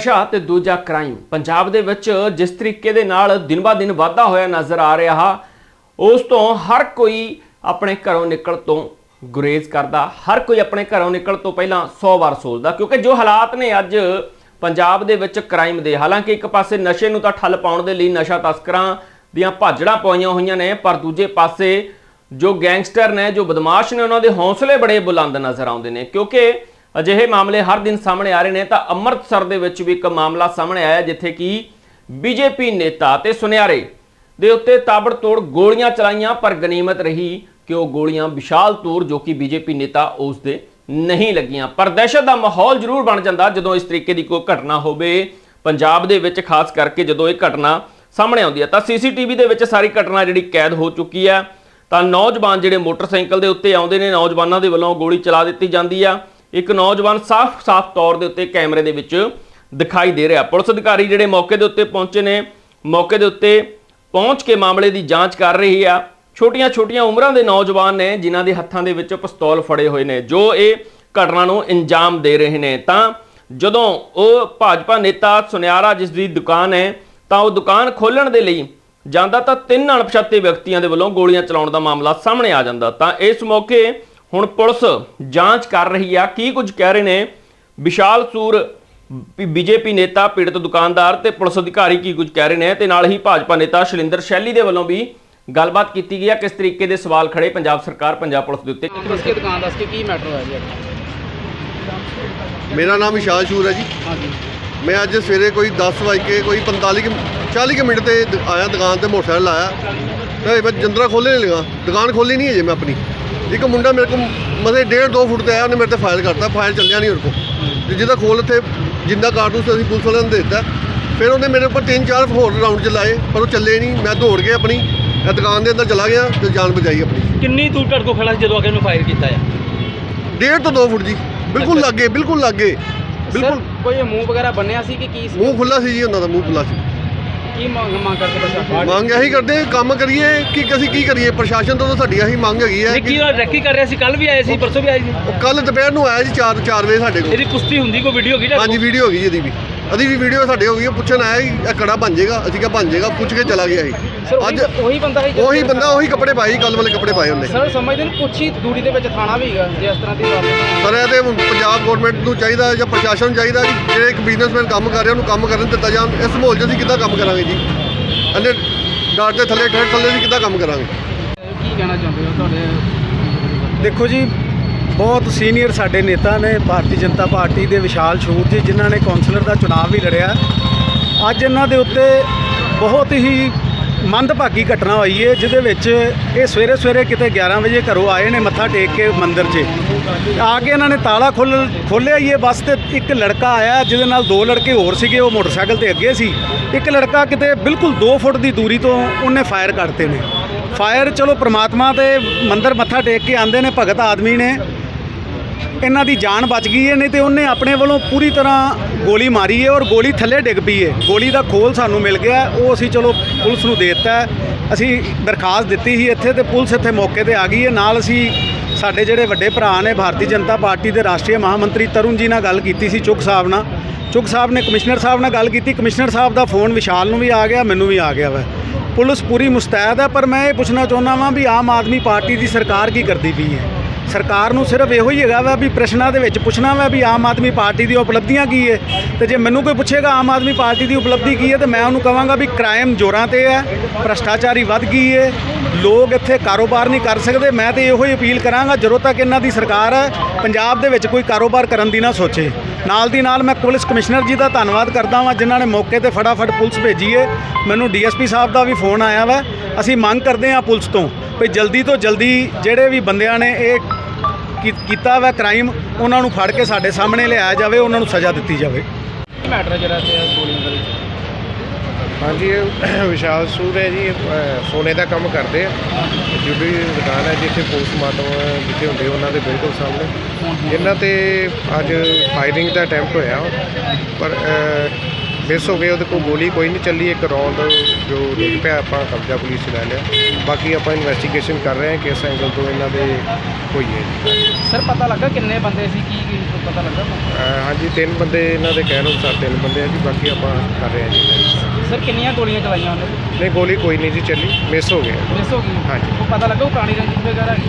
ਨਸ਼ਾ ਤੇ ਦੂਜਾ ਕ੍ਰਾਈਮ। ਪੰਜਾਬ ਦੇ ਵਿੱਚ ਜਿਸ ਤਰੀਕੇ ਦੇ ਨਾਲ ਦਿਨ-ਬਾ-ਦਿਨ ਵਾਧਾ ਹੋਇਆ ਨਜ਼ਰ ਆ ਰਿਹਾ, ਉਸ ਤੋਂ ਹਰ ਕੋਈ ਆਪਣੇ ਘਰੋਂ ਨਿਕਲ ਤੋਂ ਗੁਰੇਜ਼ ਕਰਦਾ। ਹਰ ਕੋਈ ਆਪਣੇ ਘਰੋਂ ਨਿਕਲ ਤੋਂ ਪਹਿਲਾਂ 100 ਵਾਰ ਸੋਚਦਾ, ਕਿਉਂਕਿ ਜੋ ਹਾਲਾਤ ਨੇ ਅੱਜ ਪੰਜਾਬ ਦੇ ਵਿੱਚ ਕ੍ਰਾਈਮ ਦੇ, ਹਾਲਾਂਕਿ ਇੱਕ ਪਾਸੇ ਨਸ਼ੇ ਨੂੰ ਤਾਂ ਠੱਲ ਪਾਉਣ ਦੇ ਲਈ ਨਸ਼ਾ ਤਸਕਰਾਂ ਦੀਆਂ ਭਾਜੜਾਂ ਪਾਈਆਂ ਹੋਈਆਂ ਨੇ, ਪਰ ਦੂਜੇ ਪਾਸੇ ਜੋ ਗੈਂਗਸਟਰ ਨੇ, ਜੋ ਬਦਮਾਸ਼ ਨੇ, ਉਹਨਾਂ ਦੇ ਹੌਸਲੇ ਬੜੇ ਬੁਲੰਦ ਨਜ਼ਰ ਆਉਂਦੇ ਨੇ, ਕਿਉਂਕਿ ਅਜਿਹੇ ਮਾਮਲੇ ਹਰ ਦਿਨ ਸਾਹਮਣੇ ਆ ਰਹੇ ਨੇ ਤਾਂ ਅੰਮ੍ਰਿਤਸਰ ਦੇ ਵਿੱਚ ਵੀ ਇੱਕ ਮਾਮਲਾ ਸਾਹਮਣੇ ਆਇਆ ਜਿੱਥੇ ਕਿ ਬੀਜੇਪੀ ਨੇਤਾ ਤੇ ਸੁਨਿਆਰੇ ਦੇ ਉੱਤੇ ਤਾਬੜਤੋੜ ਗੋਲੀਆਂ ਚਲਾਈਆਂ, ਪਰ ਗਨੀਮਤ ਰਹੀ ਕਿ ਉਹ ਗੋਲੀਆਂ ਵਿਸ਼ਾਲ ਤੂਰ ਜੋ ਕਿ ਬੀਜੇਪੀ ਨੇਤਾ ਉਸ ਦੇ ਨਹੀਂ ਲੱਗੀਆਂ। ਪਰ ਦਹਿਸ਼ਤ ਦਾ ਮਾਹੌਲ ਜ਼ਰੂਰ ਬਣ ਜਾਂਦਾ ਜਦੋਂ ਇਸ ਤਰੀਕੇ ਦੀ ਕੋਈ ਘਟਨਾ ਹੋਵੇ। ਪੰਜਾਬ ਦੇ ਵਿੱਚ ਖਾਸ ਕਰਕੇ ਜਦੋਂ ਇਹ ਘਟਨਾ ਸਾਹਮਣੇ ਆਉਂਦੀ ਹੈ ਤਾਂ ਸੀਸੀਟੀਵੀ ਦੇ ਵਿੱਚ ਸਾਰੀ ਘਟਨਾ ਜਿਹੜੀ ਕੈਦ ਹੋ ਚੁੱਕੀ ਹੈ। ਤਾਂ ਨੌਜਵਾਨ ਜਿਹੜੇ ਮੋਟਰਸਾਈਕਲ ਦੇ ਉੱਤੇ ਆਉਂਦੇ ਨੇ, ਨੌਜਵਾਨਾਂ ਦੇ ਵੱਲੋਂ ਗੋਲੀ ਚਲਾ ਦਿੱਤੀ ਜਾਂਦੀ ਆ। ਇੱਕ ਨੌਜਵਾਨ ਸਾਫ਼-ਸਾਫ਼ ਤੌਰ ਦੇ ਉੱਤੇ ਕੈਮਰੇ ਦੇ ਵਿੱਚ ਦਿਖਾਈ ਦੇ ਰਿਹਾ। ਪੁਲਿਸ ਅਧਿਕਾਰੀ ਜਿਹੜੇ ਮੌਕੇ ਦੇ ਉੱਤੇ ਪਹੁੰਚੇ ਨੇ, ਮੌਕੇ ਦੇ ਉੱਤੇ ਪਹੁੰਚ ਕੇ ਮਾਮਲੇ ਦੀ ਜਾਂਚ ਕਰ ਰਹੀ ਆ। ਛੋਟੀਆਂ-ਛੋਟੀਆਂ ਉਮਰਾਂ ਦੇ ਨੌਜਵਾਨ ਨੇ, ਜਿਨ੍ਹਾਂ ਦੇ ਹੱਥਾਂ ਦੇ ਵਿੱਚ ਪਿਸਤੌਲ ਫੜੇ ਹੋਏ ਨੇ, ਜੋ ਇਹ ਘਟਨਾ ਨੂੰ ਅੰਜਾਮ ਦੇ ਰਹੇ ਨੇ। ਤਾਂ ਜਦੋਂ ਉਹ ਭਾਜਪਾ ਨੇਤਾ ਸੁਨਿਆਰਾ, ਜਿਸ ਦੀ ਦੁਕਾਨ ਹੈ, ਤਾਂ ਉਹ ਦੁਕਾਨ ਖੋਲਣ ਦੇ ਲਈ ਜਾਂਦਾ ਤਾਂ ਤਿੰਨ ਅਣਪਛਾਤੇ ਵਿਅਕਤੀਆਂ ਦੇ ਵੱਲੋਂ ਗੋਲੀਆਂ ਚਲਾਉਣ ਦਾ ਮਾਮਲਾ ਸਾਹਮਣੇ ਆ ਜਾਂਦਾ। ਤਾਂ ਇਸ ਮੌਕੇ ਹੁਣ ਪੁਲਿਸ ਜਾਂਚ ਕਰ ਰਹੀ ਆ ਕੀ ਕੁਝ ਕਹਿ ਰਹੇ ਨੇ? ਵਿਸ਼ਾਲ ਸੂਰ ਬੀਜੇਪੀ ਨੇਤਾ ਪੀੜਤ ਦੁਕਾਨਦਾਰ ਤੇ ਪੁਲਿਸ ਅਧਿਕਾਰੀ ਕੀ ਕੁਝ ਕਹਿ ਰਹੇ ਨੇ? ਤੇ ਨਾਲ ਹੀ ਭਾਜਪਾ ਨੇਤਾ ਸ਼ਲਿੰਦਰ ਸ਼ੈਲੀ ਦੇ ਵੱਲੋਂ ਵੀ ਗੱਲਬਾਤ ਕੀਤੀ ਗਈ ਆ ਕਿਸ ਤਰੀਕੇ ਦੇ ਸਵਾਲ ਖੜੇ ਪੰਜਾਬ ਸਰਕਾਰ ਪੰਜਾਬ ਪੁਲਿਸ ਦੇ ਉੱਤੇ? ਕੇ ਦੁਕਾਨ ਦੱਸ ਕੇ ਕੀ ਮੈਟਰ ਹੋਇਆ ਜੀ ਮੇਰਾ ਨਾਮ ਵਿਸ਼ਾਲ ਸ਼ੂਰ ਹੈ ਜੀ। ਹਾਂਜੀ। ਮੈਂ ਅੱਜ ਸਵੇਰੇ ਕੋਈ 10 ਵਜੇ ਕੇ ਕੋਈ 45 ਕੁ 40 ਕੁ ਮਿੰਟ ਤੇ ਆਇਆ ਦੁਕਾਨ ਤੇ ਮੋਟਰਸਾਈਕਲ ਆਇਆ ਤੇ ਮੈਂ ਜੰਦਰਾ ਖੋਲ੍ਹੇ ਨਹੀਂ ਲਗਾ। ਦੁਕਾਨ ਖੋਲੀ ਨਹੀਂ ਹੈ ਜੇ ਮੈਂ ਆਪਣੀ। ਇੱਕ ਮੁੰਡਾ ਮੇਰੇ ਕੋਲ ਮਸੇ 1.5 2 ਫੁੱਟ ਤੇ ਆਇਆ ਉਹਨੇ ਮੇਰੇ ਤੇ ਫਾਇਰ ਕਰਤਾ ਫਾਇਰ ਚੱਲਿਆ ਨਹੀਂ ਉਹਦੇ ਕੋਲ। ਤੇ ਜਿਹਦਾ ਖੋਲ ਇੱਥੇ ਜਿੰਦਾ ਕਾਰਤੂਸ ਅਸੀਂ ਪੁਲਿਸ ਵਾਲਿਆਂ ਨੂੰ ਦੇ ਦਿੱਤਾ। ਫਿਰ ਉਹਨੇ ਮੇਰੇ ਉੱਪਰ ਤਿੰਨ ਚਾਰ ਹੋਰ ਰਾਉਂਡ ਚਲਾਏ ਪਰ ਉਹ ਚੱਲੇ ਨਹੀਂ ਮੈਂ ਦੌੜ ਕੇ ਆਪਣੀ ਦੁਕਾਨ ਦੇ ਅੰਦਰ ਚਲਾ ਗਿਆ ਤੇ ਜਾਨ ਬਚਾਈ ਆਪਣੀ। ਕਿੰਨੀ ਦੂਰ ਤੁਹਾਡੇ ਕੋਲ ਖੜਾ ਸੀ ਜਦੋਂ ਅਗੇ ਨੂੰ ਫਾਇਰ ਕੀਤਾ ਹੈ 1.5 ਤੋਂ 2 ਫੁੱਟ ਜੀ। ਬਿਲਕੁਲ ਲੱਗੇ ਬਿਲਕੁਲ ਲੱਗੇ। ਬਿਲਕੁਲ। ਕੋਈ ਮੂੰਹ ਵਗੈਰਾ ਬੰਨਿਆ ਸੀ ਕਿ ਕੀ ਸੀ? ਮੂੰਹ ਖੁੱਲਾ ਸੀ ਜੀ ਉਹਨਾਂ ਦਾ ਮੂੰਹ ਖੁੱਲਾ ਸੀ। ਕੀ ਮੰਗ ਮੰਗ ਕਰਕੇ ਪ੍ਰਸ਼ਾਸਨ ਮੰਗ ਇਹੀ ਕਰਦੇ ਕੰਮ ਕਰੀਏ ਕਿ ਅਸੀਂ ਕੀ ਕਰੀਏ? ਪ੍ਰਸ਼ਾਸਨ ਤੋਂ ਤਾਂ ਸਾਡੀ ਇਹੀ ਮੰਗ ਹੈਗੀ ਹੈ ਨਿੱਕੀ ਕਿ ਉਹ ਰੈਕੀ ਕਰ ਰਿਹਾ ਸੀ ਕੱਲ ਵੀ ਆਏ ਸੀ ਪਰਸੋਂ ਵੀ ਆਏ ਸੀ। ਕੱਲ ਦੁਪਹਿਰ ਨੂੰ ਆਇਆ ਜੀ 4 4 ਵਜੇ ਸਾਡੇ ਕੋਲ। ਇਹਦੀ ਕੁਸ਼ਤੀ ਹੁੰਦੀ ਕੋਈ ਵੀਡੀਓ ਕੀ ਹਾਂਜੀ ਵੀਡੀਓ ਹੋ ਗਈ ਜੀ ਇਹਦੀ ਵੀ। ਉਹਦੀ ਵੀ ਵੀਡੀਓ ਸਾਡੇ ਹੋ ਗਈ ਹੈ, ਪੁੱਛਣ ਆਇਆ ਸੀ ਇਹ ਕੜਾ ਬਣ ਜਾਏਗਾ ਅਸੀਂ ਕਿਹਾ ਬਣ ਜਾਏਗਾ ਪੁੱਛ ਕੇ ਚਲਾ ਗਿਆ ਸੀ। ਅੱਜ ਉਹੀ ਬੰਦਾ ਹੈ ਉਹੀ ਬੰਦਾ ਉਹੀ ਕੱਪੜੇ ਪਾਏ ਕੱਲ ਵਾਲੇ ਕੱਪੜੇ ਪਾਏ ਉਹਨੇ। ਸਰ ਸਮਝਦੇ ਨੇ ਹੀ ਦੂਰੀ ਦੇ ਵਿੱਚ ਥਾਣਾ ਵੀ ਹੈਗਾ ਜੇ ਇਸ ਤਰ੍ਹਾਂ ਦੀ ਪ੍ਰੋਬਲਮ ਪਰ ਇਹ ਤੇ ਹੁਣ ਪੰਜਾਬ ਗਵਰਨਮੈਂਟ ਨੂੰ ਚਾਹੀਦਾ ਜਾਂ ਪ੍ਰਸ਼ਾਸਨ ਨੂੰ ਚਾਹੀਦਾ ਕਿ ਜਿਹੜੇ ਇੱਕ ਬਿਜ਼ਨਸਮੈਨ ਕੰਮ ਕਰ ਰਿਹਾ ਉਹਨੂੰ ਕੰਮ ਕਰਨ ਦਿੱਤਾ ਜਾਣ। ਇਸ ਮਾਹੌਲ 'ਚ ਅਸੀਂ ਕਿੱਦਾਂ ਕੰਮ ਕਰਾਂਗੇ ਜੀ? ਅੰਨੇ ਡਾਟ ਦੇ ਥੱਲੇ ਠੇਠ ਥੱਲੇ ਅਸੀਂ ਕਿੱਦਾਂ ਕੰਮ ਕਰਾਂਗੇ? ਕੀ ਕਹਿਣਾ ਚਾਹੁੰਦੇ ਹੋ ਤੁਹਾਡੇ ਦੇਖੋ ਜੀ ਬਹੁਤ ਸੀਨੀਅਰ ਸਾਡੇ ਨੇਤਾ ਨੇ ਭਾਰਤੀ ਜਨਤਾ ਪਾਰਟੀ ਦੇ ਵਿਸ਼ਾਲ ਸ਼ੂਰ ਜੀ ਜਿਨ੍ਹਾਂ ਨੇ ਕੌਂਸਲਰ ਦਾ ਚੁਣਾਵ ਵੀ ਲੜਿਆ। ਅੱਜ ਇਹਨਾਂ ਦੇ ਉੱਤੇ ਬਹੁਤ ਹੀ ਮੰਦਭਾਗੀ ਘਟਨਾ ਹੋਈ ਹੈ ਜਿਹਦੇ ਵਿੱਚ ਇਹ ਸਵੇਰੇ ਸਵੇਰੇ ਕਿਤੇ 11 ਵਜੇ ਘਰੋਂ ਆਏ ਨੇ ਮੱਥਾ ਟੇਕ ਕੇ ਮੰਦਿਰ 'ਚ। ਆ ਕੇ ਇਹਨਾਂ ਨੇ ਤਾਲਾ ਖੋਲ, ਖੋਲ੍ਹਿਆ ਹੀ ਇਹ ਬੱਸ ਤੇ ਇੱਕ ਲੜਕਾ ਆਇਆ, ਜਿਹਦੇ ਨਾਲ ਦੋ ਲੜਕੇ ਹੋਰ ਸੀਗੇ, ਉਹ ਮੋਟਰਸਾਈਕਲ ਤੇ ਅੱਗੇ ਸੀ। ਇੱਕ ਲੜਕਾ ਕਿਤੇ ਬਿਲਕੁਲ 2 ਫੁੱਟ ਦੀ ਦੂਰੀ ਤੋਂ ਉਹਨੇ ਫਾਇਰ ਕਰਤੇ ਨੇ। ਫਾਇਰ, ਚਲੋ ਪ੍ਰਮਾਤਮਾ ਦੇ ਮੰਦਰ ਮੱਥਾ ਟੇਕ ਕੇ ਆਂਦੇ ਨੇ, ਭਗਤ ਆਦਮੀ ਨੇ। ਇਹਨਾਂ ਦੀ ਜਾਨ ਬਚ ਗਈ ਹੈ, ਨਹੀਂ ਤੇ ਉਹਨੇ ਆਪਣੇ ਵੱਲੋਂ ਪੂਰੀ ਤਰ੍ਹਾਂ ਗੋਲੀ ਮਾਰੀ ਹੈ ਔਰ ਗੋਲੀ ਥੱਲੇ ਡਿੱਗ ਪਈ ਹੈ। ਗੋਲੀ ਦਾ ਖੋਲ ਸਾਨੂੰ ਮਿਲ ਗਿਆ, ਉਹ ਅਸੀਂ ਚਲੋ ਪੁਲਿਸ ਨੂੰ ਦੇ ਦਿੱਤਾ ਅਸੀਂ ਦਰਖਾਸਤ ਦਿੱਤੀ ਸੀ ਇੱਥੇ ਤੇ ਪੁਲਿਸ ਇੱਥੇ ਮੌਕੇ ਤੇ ਆ ਗਈ ਹੈ। ਨਾਲ ਅਸੀਂ ਸਾਡੇ ਜਿਹੜੇ ਵੱਡੇ ਭਰਾ ਨੇ, ਭਾਰਤੀ ਜਨਤਾ ਪਾਰਟੀ ਦੇ ਰਾਸ਼ਟਰੀ ਮਹਾਮੰਤਰੀ ਤਰੁਣ ਜੀ ਨਾਲ ਗੱਲ ਕੀਤੀ ਸੀ ਚੁੱਕ ਸਾਹਿਬ ਨਾਲ। ਚੁੱਕ ਸਾਹਿਬ ਨੇ ਕਮਿਸ਼ਨਰ ਸਾਹਿਬ ਨਾਲ ਗੱਲ ਕੀਤੀ, ਕਮਿਸ਼ਨਰ ਸਾਹਿਬ ਦਾ ਫੋਨ ਵਿਸ਼ਾਲ ਨੂੰ ਵੀ ਆ ਗਿਆ, ਮੈਨੂੰ ਵੀ ਆ ਗਿਆ ਵਾ। ਪੁਲਿਸ ਪੂਰੀ ਮੁਸਤੈਦ ਹੈ, ਪਰ ਮੈਂ ਇਹ ਪੁੱਛਣਾ ਚਾਹੁੰਦਾ ਵਾਂ ਵੀ ਆਮ ਆਦਮੀ ਪਾਰਟੀ ਦੀ ਸਰਕਾਰ ਕੀ ਕਰਦੀ ਪਈ ਹੈ? ਸਰਕਾਰ ਨੂੰ ਸਿਰਫ ਇਹੋ ਹੀ ਹੈਗਾ ਵਾ ਵੀ ਪ੍ਰਸ਼ਨਾਂ ਦੇ ਵਿੱਚ ਪੁੱਛਣਾ ਵਾ ਵੀ ਆਮ ਆਦਮੀ ਪਾਰਟੀ ਦੀ ਉਪਲਬਧੀਆਂ ਕੀ ਹੈ ਤੇ ਜੇ ਮੈਨੂੰ ਕੋਈ ਪੁੱਛੇਗਾ ਆਮ ਆਦਮੀ ਪਾਰਟੀ ਦੀ ਉਪਲਬਧੀ ਕੀ ਹੈ ਤੇ ਮੈਂ ਉਹਨੂੰ ਕਹਾਂਗਾ ਵੀ ਕ੍ਰਾਈਮ ਜ਼ੋਰਾਂ ਤੇ ਹੈ, ਭ੍ਰਸ਼ਟਾਚਾਰੀ ਵੱਧ ਗਈ ਹੈ ਲੋਕ ਇੱਥੇ ਕਾਰੋਬਾਰ ਨਹੀਂ ਕਰ ਸਕਦੇ। ਮੈਂ ਤੇ ਇਹੋ ਹੀ ਅਪੀਲ ਕਰਾਂਗਾ, ਜਦੋਂ ਤੱਕ ਇਹਨਾਂ ਦੀ ਸਰਕਾਰ ਹੈ ਪੰਜਾਬ ਦੇ ਵਿੱਚ ਕੋਈ ਕਾਰੋਬਾਰ ਕਰਨ ਦੀ ਨਾ ਸੋਚੇ। ਨਾਲ ਦੀ ਨਾਲ ਮੈਂ ਪੁਲਿਸ ਕਮਿਸ਼ਨਰ ਜੀ ਦਾ ਧੰਨਵਾਦ ਕਰਦਾ ਹਾਂ ਜਿਨ੍ਹਾਂ ਨੇ ਮੌਕੇ ਤੇ ਫਟਾਫਟ ਪੁਲਿਸ ਭੇਜੀ ਹੈ ਮੈਨੂੰ ਡੀਐਸਪੀ ਸਾਹਿਬ ਦਾ ਵੀ ਫੋਨ ਆਇਆ ਵਾ। ਅਸੀਂ ਮੰਗ ਕਰਦੇ ਹਾਂ ਪੁਲਿਸ ਤੋਂ ਵੀ ਜਲਦੀ ਤੋਂ ਜਲਦੀ ਜਿਹੜੇ ਵੀ ਬੰਦਿਆਂ ਨੇ ਇਹ ਕੀ- ਕੀਤਾ ਵਾ ਕ੍ਰਾਈਮ ਉਹਨਾਂ ਨੂੰ ਫੜ ਕੇ ਸਾਡੇ ਸਾਹਮਣੇ ਲਿਆਇਆ ਜਾਵੇ ਉਹਨਾਂ ਨੂੰ ਸਜ਼ਾ ਦਿੱਤੀ ਜਾਵੇ। ਕੀ ਮੈਟਰ ਹੈ ਜਿਹੜਾ ਇੱਥੇ ਗੋਲੀਆਂ ਦਾ ਵਿੱਚ? ਹਾਂਜੀ ਇਹ ਵਿਸ਼ਾਲ ਸੂਰ ਹੈ ਜੀ ਇਹ, ਸੋਨੇ ਦਾ ਕੰਮ ਕਰਦੇ ਆ। ਜੁਡੀ ਦੁਕਾਨ ਹੈ ਜਿੱਥੇ ਪੋਸਟਮਾਰਟਮ ਜਿੱਥੇ ਹੁੰਦੇ ਉਹਨਾਂ ਦੇ ਬਿਲਕੁਲ ਸਾਹਮਣੇ। ਇਹਨਾਂ ਤੇ ਅੱਜ ਫਾਇਰਿੰਗ ਦਾ ਅਟੈਂਪਟ ਹੋਇਆ ਪਰ ਮਿਸ ਹੋ ਗਏ ਉਹਦੇ ਕੋਲ ਗੋਲੀ ਕੋਈ ਨਹੀਂ ਚੱਲੀ ਇੱਕ ਰੌਂਦ ਜੋ ਡਿੱਗ ਪਿਆ ਆਪਾਂ ਕਬਜ਼ਾ ਪੁਲਿਸ ਲੈ ਲਿਆ। ਬਾਕੀ ਆਪਾਂ ਇਨਵੈਸਟੀਗੇਸ਼ਨ ਕਰ ਰਹੇ ਹਾਂ ਕਿਸ ਐਂਗਲ ਤੋਂ ਇਹਨਾਂ ਦੇ ਹੋਈ ਹੈ ਜੀ। ਸਰ ਪਤਾ ਲੱਗਾ ਕਿੰਨੇ ਬੰਦੇ ਸੀ ਕੀ ਕੀ ਪਤਾ ਲੱਗਾ ਅਹ ਹਾਂਜੀ ਤਿੰਨ ਬੰਦੇ ਇਹਨਾਂ ਦੇ ਕਹਿਣ ਅਨੁਸਾਰ ਤਿੰਨ ਬੰਦੇ ਆ ਜੀ ਬਾਕੀ ਆਪਾਂ ਕਰ ਰਹੇ ਹਾਂ ਜੀ। ਸਰ ਕਿੰਨੀਆਂ ਗੋਲੀਆਂ ਚਲਾਈਆਂ ਉਹਨੇ? ਨਹੀਂ ਗੋਲੀ ਕੋਈ ਨਹੀਂ ਜੀ ਚੱਲੀ ਮਿਸ ਹੋ ਗਿਆ ਮਿਸ ਹੋ ਗਈ? ਹਾਂਜੀ। ਉਹ ਪਤਾ ਲੱਗਾ ਉਹ ਪੁਰਾਣੀ ਰੰਜਿਸ਼ ਵਗੈਰਾ ਹੈਗੀ?